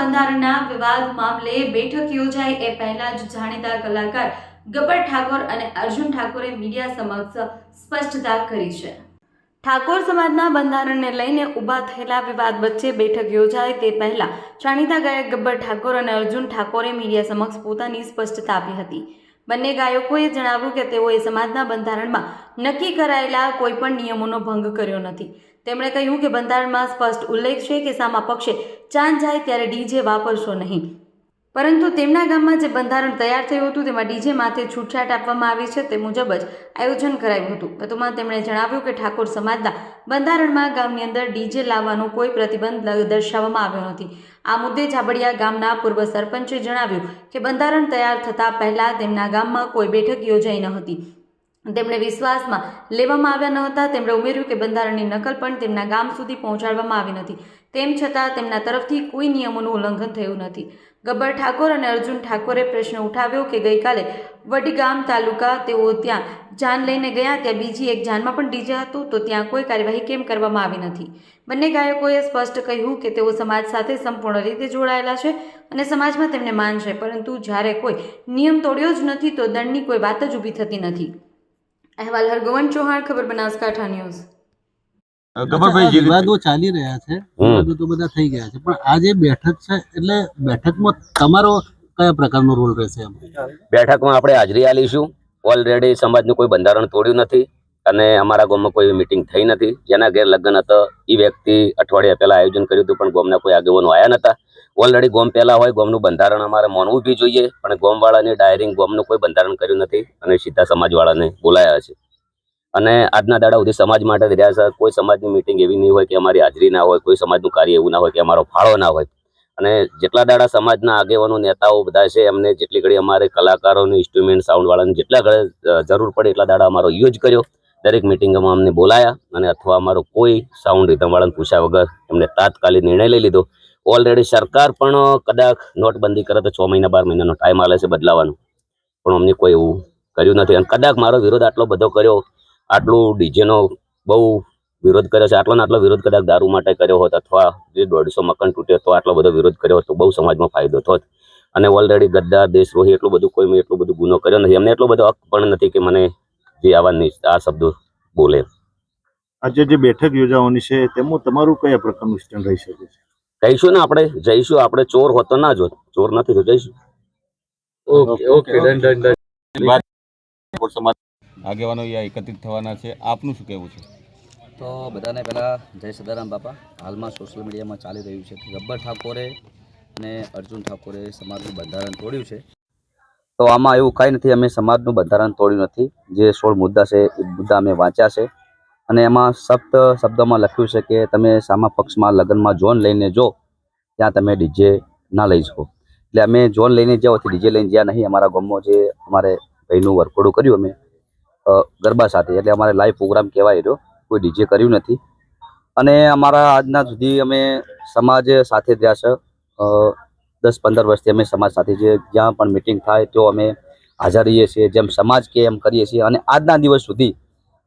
બંધારણના વિવાદ મામલે બેઠક યોજાય એ પહેલા જ જાણીતા કલાકાર ગબ્બર ઠાકોર અને અર્જુન ઠાકોરે મીડિયા સમક્ષ સ્પષ્ટતા કરી છે. ઠાકોર સમાજના બંધારણને લઈને ઊભા થયેલા વિવાદ વચ્ચે બેઠક યોજાય તે પહેલા જાણીતા ગાયક ગબ્બર ઠાકોર અને અર્જુન ઠાકોરે મીડિયા સમક્ષ પોતાની સ્પષ્ટતા આપી હતી. બંને ગાયકોએ જણાવ્યું કે તેઓએ સમાજના બંધારણમાં નક્કી કરાયેલા કોઈપણ નિયમોનો ભંગ કર્યો નથી. તેમણે કહ્યું કે બંધારણમાં સ્પષ્ટ ઉલ્લેખ છે કે સામા પક્ષે ચાંદ જાય ત્યારે ડીજે વાપરશો નહીં. પરંતુ તેમના ગામમાં જે બંધારણ તૈયાર થયું હતું તેમાં ડીજે માથે છૂટછાટ આપવામાં આવી છે તે મુજબ જ આયોજન કરાયું હતું. વધુમાં તેમણે જણાવ્યું કે ઠાકોર સમાજના બંધારણમાં ગામની અંદર ડીજે લાવવાનો કોઈ પ્રતિબંધ દર્શાવવામાં આવ્યો નથી. આ મુદ્દે જાબડિયા ગામના પૂર્વ સરપંચે જણાવ્યું કે બંધારણ તૈયાર થતાં પહેલાં તેમના ગામમાં કોઈ બેઠક યોજાઈ ન હતી. તેમણે વિશ્વાસમાં લેવામાં આવ્યા ન હતા. તેમણે ઉમેર્યું કે બંધારણની નકલ પણ તેમના ગામ સુધી પહોંચાડવામાં આવી નથી. તેમ છતાં તેમના તરફથી કોઈ નિયમોનું ઉલ્લંઘન થયું નથી. ગબ્બર ઠાકોર અને અર્જુન ઠાકોરે પ્રશ્ન ઉઠાવ્યો કે ગઈકાલે વડગામ તાલુકા તેઓ ત્યાં જાન લઈને ગયા, ત્યાં બીજી એક જાનમાં પણ ડીજે હતું, તો ત્યાં કોઈ કાર્યવાહી કેમ કરવામાં આવી નથી? બંને ગાયકોએ સ્પષ્ટ કહ્યું કે તેઓ સમાજ સાથે સંપૂર્ણ રીતે જોડાયેલા છે અને સમાજમાં તેમને માન છે, પરંતુ જ્યારે કોઈ નિયમ તોડ્યો જ નથી, તો દંડની કોઈ વાત જ ઊભી થતી નથી. અહેવાલ હરગોવન ચૌહાણ ખબર બનાસકાંઠા ન્યૂઝ જે વિવાદો ચાલી રહ્યા છે વિવાદો તો બધા થઈ ગયા છે પણ આ જે બેઠક છે એટલે બેઠકમાં તમારો કયા પ્રકારનો રોલ રહેશે બેઠકમાં આપણે હાજરી આલીશું ઓલરેડી સમાજનું કોઈ બંધારણ તોડ્યું નથી અને અમારા ગામમાં કોઈ મિટિંગ થઈ નથી. જેના ઘેર લગ્ન હતા. એ વ્યક્તિ અઠવાડિયા પહેલા આયોજન કર્યું હતું પણ ગામના કોઈ આગેવાનો આવ્યા નતા. ઓલરેડી ગોમ પહેલા હોય, ગોમનું બંધારણ અમારે માનવું બી જોઈએ, પણ ગોમવાળાની ડાયરિંગ ગોમનું કોઈ બંધારણ કર્યું નથી અને સીધા સમાજવાળાને બોલાયા છે. અને આજના દાડા સુધી સમાજ માટે રહ્યા છે. કોઈ સમાજની મિટિંગ એવી નહીં હોય કે અમારી હાજરી ના હોય, કોઈ સમાજનું કાર્ય એવું ના હોય કે અમારો ફાળો ના હોય. અને જેટલા દાડા સમાજના આગેવાનો, નેતાઓ બધા છે, એમને જેટલી ઘડી અમારે કલાકારોની ઇન્સ્ટ્રુમેન્ટ સાઉન્ડવાળાને જેટલા ઘડે જરૂર પડે એટલા દાડા અમારો યુઝ કર્યો. દરેક મિટિંગમાં અમને બોલાયા અને અથવા અમારો કોઈ સાઉન્ડ રીધમ વાળાને પૂછ્યા વગર એમને તાત્કાલિક નિર્ણય લઈ લીધો. ઓલરેડી સરકાર પણ કદાચ નોટબંધી કરે તો છ મહિના, બાર મહિનાનો ટાઈમ આલે છે બદલાવાનો. પણ અમને કોઈ એવું કર્યું નથી. અને કદાચ મારો વિરોધ આટલો બધો કર્યો, આટલું ડીજેનો બહુ વિરોધ કર્યો છે, આટલો ને આટલો વિરોધ કદાચ દારૂ માટે કર્યો હોત અથવા જે દોઢસો મકાન તૂટ્યો તો આટલો બધો વિરોધ કર્યો તો બહુ સમાજમાં ફાયદો થોત. અને ઓલરેડી ગદ્દાર, દેશદ્રોહી એટલું બધું કોઈ મેં એટલું બધું ગુનો કર્યો નથી. અમને એટલો બધો હક પણ નથી કે મને જે આવા આ શબ્દો બોલે. આજે જે બેઠક યોજાવાની છે, તેમાં તમારું કયા પ્રકારનું સ્ટેન્ડ રહી શકે છે? કહીશું ને આપણે? જઈશું. આપણે ચોર હોતો ના જોત. ચોર નથી તો જઈશું. Okay okay. Done done done સમાજ આગેવાનો અહીંયા એકત્રિત થવાના છે. આપનું શું કહેવું છે? તો બધાને પહેલાં જય સદારામ બાપા. હાલમાં સોશિયલ મીડિયામાં ચાલી રહ્યું છે. કે ગબ્બર ઠાકોરે અને અર્જુન ઠાકોરે સમાજનું બંધારણ તોડ્યું છે. તો આમાં એવું કાંઈ નથી. અમે સમાજનું બંધારણ તોડ્યું નથી. જે સોળ મુદ્દા છે એ મુદ્દા અમે વાંચ્યા છે. અને એમાં સપ્ત શબ્દમાં લખ્યું છે કે તમે સામા પક્ષમાં લગ્નમાં જોન લઈને જો, ત્યાં તમે ડીજે ના લઈ શકો. એટલે અમે જોન લઈને જાઓ તો ડીજે લઈને જ્યાં નહીં, અમારા ગામમાં જે અમારે ભાઈનું વરખોડું કર્યું અમે ગરબા સાથે. એટલે અમારે લાઈવ પ્રોગ્રામ કહેવાય રહ્યો, કોઈ ડીજે કર્યું નથી. અને અમારા આજના સુધી અમે સમાજ સાથે જ્યાં છે. દસ પંદર વર્ષથી અમે સમાજ સાથે જે જ્યાં પણ મિટિંગ થાય તો અમે હાજર રહીએ છીએ, જેમ સમાજ કે એમ કરીએ છીએ. અને આજના દિવસ સુધી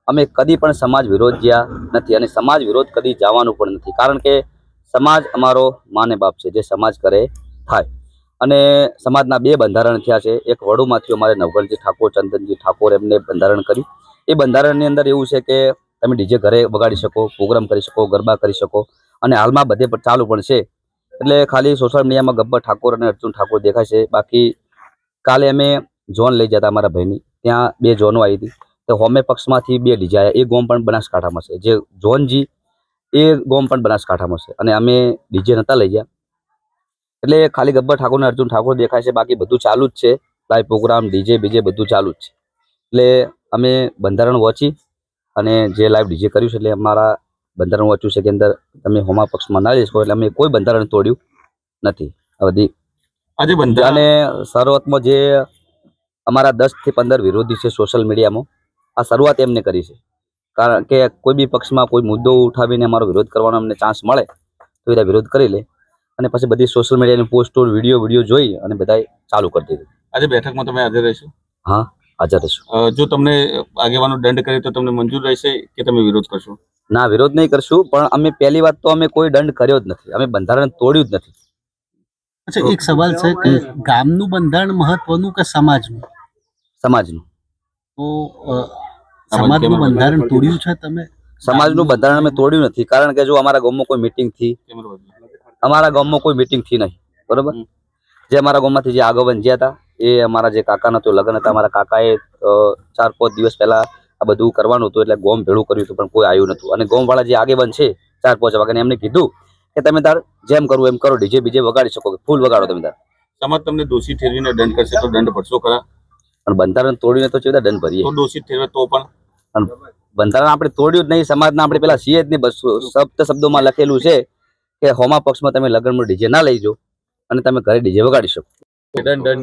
અમે કદી પણ સમાજ વિરોધ જ્યાં નથી અને સમાજ વિરોધ કદી જવાનું પણ નથી. કારણ કે સમાજ અમારો માને બાપ છે, જે સમાજ કરે થાય. અને સમાજના બે બંધારણ થયા છે, એક વડુમાંથી અમારે નવગણજી ઠાકોર, ચંદનજી ઠાકોર એમને બંધારણ કર્યું. એ બંધારણની અંદર એવું છે કે તમે ડીજે ઘરે વગાડી શકો, પ્રોગ્રામ કરી શકો, ગરબા કરી શકો અને હાલમાં બધે પણ ચાલુ પણ છે. એટલે ખાલી સોશિયલ મીડિયામાં ગબ્બર ઠાકોર અને અર્જુન ઠાકોર દેખાય છે. બાકી કાલે અમે ઝોન લઈ જતા અમારા ભાઈની. ત્યાં બે ઝોનો આવી હતી. તો હોમે પક્ષમાંથી બે ડીજા એ ગોમ પણ બનાસકાંઠામાં છે. જે જોનજી એ ગોમ પણ બનાસકાંઠામાં છે. અને અમે ડીજે નહોતા લઈ ગયા. એટલે ખાલી ગબ્બર ઠાકોર અને અર્જુન ઠાકોર દેખાય છે. બાકી બધું ચાલુ જ છે. લાઈવ પ્રોગ્રામ ડીજે બીજે બધું ચાલુ જ છે. એટલે અમે બંધારણ વોચી અને જે લાઈવ ડીજે કર્યું છે એટલે અમારા બંધારણ વાંચ્યું છે કે અંદર તમે હોમા પક્ષમાં ના લઈ શકો એટલે અમે કોઈ બંધારણ તોડ્યું નથી. આ બધી આજે બંધારણ અને શરૂઆતમાં જે અમારા દસથી પંદર વિરોધી છે સોશિયલ મીડિયામાં આ શરૂઆત એમને કરી છે. કારણ કે કોઈ બી પક્ષમાં કોઈ મુદ્દો ઉઠાવીને અમારો વિરોધ કરવાનો અમને ચાન્સ મળે તો એ વિરોધ કરી લે. અને પછી બધી સોશિયલ મીડિયાની પોસ્ટો વીડિયો વીડિયો જોઈ અને બધાએ ચાલુ કરી દીધું. આજે બેઠકમાં તમે હાજર રહેશો? હાજર રહેશો. જો તમને આગેવાનો દંડ કરે તો તમને મંજૂર રહેશે કે તમે વિરોધ કરશો? ના વિરોધ નહીં કરશું પણ અમે પહેલી વાત તો અમે કોઈ દંડ કર્યો જ નથી. અમે બંધારણ તોડ્યું જ નથી. અચ્છા એક સવાલ છે કે ગામનું બંધારણ મહત્વનું કે સમાજનું? સમાજનું. તો સમાજનું બંધારણ તોડ્યું છે તમે? સમાજનું બંધારણ અમે તોડ્યું નથી. કારણ કે જો અમારા ગામમાં કોઈ મિટિંગથી અમારા ગામમાં કોઈ મિટિંગથી નહીં. બરોબર? જે અમારા ગામમાંથી જે આગેવાન જ્યાં હતા એ અમારા જે કાકાના તો લગ્ન હતા અમારા કાકાએ ચાર પાંચ દિવસ પહેલા આ બધું કરવાનું હતું એટલે ગોમ ભેળું કર્યું હતું પણ કોઈ આવ્યું નતું અને ગોમવાળા જે આગેવાન છે ચાર પાંચ વાગ્યાને એમને કીધું કે તમે તાર જેમ કરવું એમ કરો ડીજે બીજે વગાડી શકો ફૂલ વગાડો તમે તાર. સમાજ તમને દોષી ઠેરવીને દંડ કરશે તો દંડ ભરશો ખરા? પણ બંધારણ તોડીને તો ચેવડા દંડ ભરીએ? તો પણ. બંધારણ આપણે તોડ્યું જ નહીં સમાજના આપણે પેલા છીએ જ નહીં. બસો શબ્દ શબ્દોમાં લખેલું છે કે હોમા પક્ષમાં તમે લગ્નમાં ડીજે ના લઈ જાઓ અને તમે ઘરે ડીજે વગાડી શકો. દંડ.